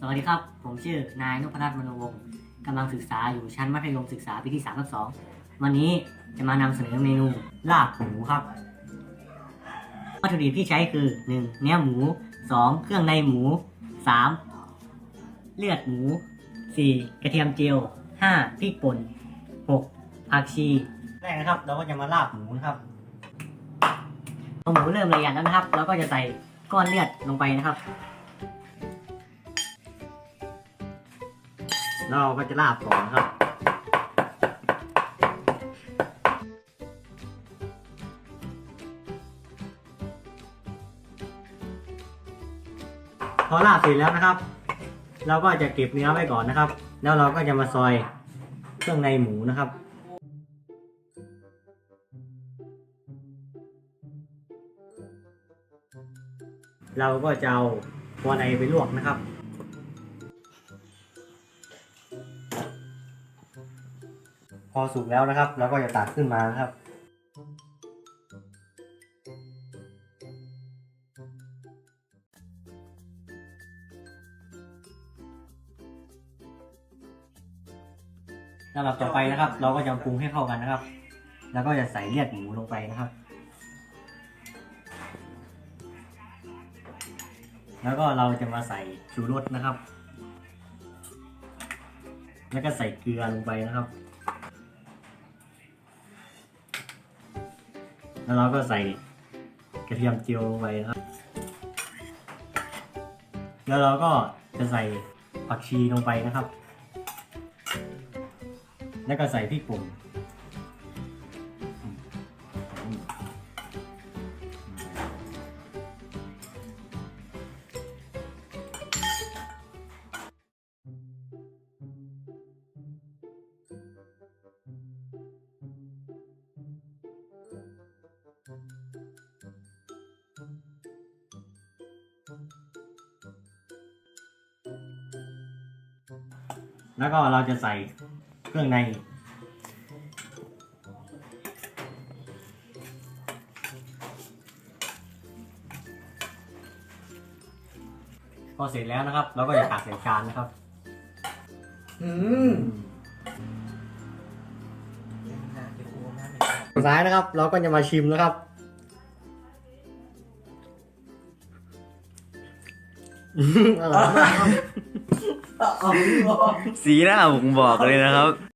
สวัสดีครับ ผมชื่อนายนพรัตน์มโนวงศ์กำลังศึกษาอยู่ชั้นมัธยมศึกษาปีที่3ทับ2วันนี้จะมานำเสนอเมนูลาบหมูครับ วัตถุดิบที่ใช้คือ 1. เนื้อหมู 2. เครื่องในหมู 3. เลือดหมู 4. กระเทียมเจียว 5. พริกป่น 6. ผักชีแรกนะครับ เราก็จะมาลาบหมูนะครับพอหมูเริ่มละเอียดแล้วนะครับ เราก็จะใส่ก้อนเลือดลงไปนะครับ เราก็จะลาบก่อนครับ พอลาบเสร็จแล้วนะครับ เราก็จะเก็บเนื้อไว้ก่อนนะครับ แล้วเราก็จะมาซอยเครื่องในหมูนะครับเราก็จะเอาหัวในไปลวกนะครับ อสุกแล้วนะครับ เราก็จะตักขึ้นมานะครับ ลำดับต่อไปนะครับ เราก็จะปรุงให้เข้ากันนะครับ แล้วก็จะใส่เลือดหมูลงไปนะครับ แล้วก็เราจะมาใส่ชูรสนะครับ แล้วก็ใส่เกลือลงไปนะครับ แล้วเราก็ใส่กระเทียมเจียวลงไปนะครับ แล้วเราก็จะใส่ผักชีลงไปนะครับ แล้วก็ใส่พริกป่น แล้วก็เราจะใส่เครื่องในพอเสร็จแล้วนะครับ เราก็จะตักใส่จานนะครับ อืมสุดท้ายนะครับ เราก็จะมาชิมนะครับ สีหน้าผมบอกเลยนะครับ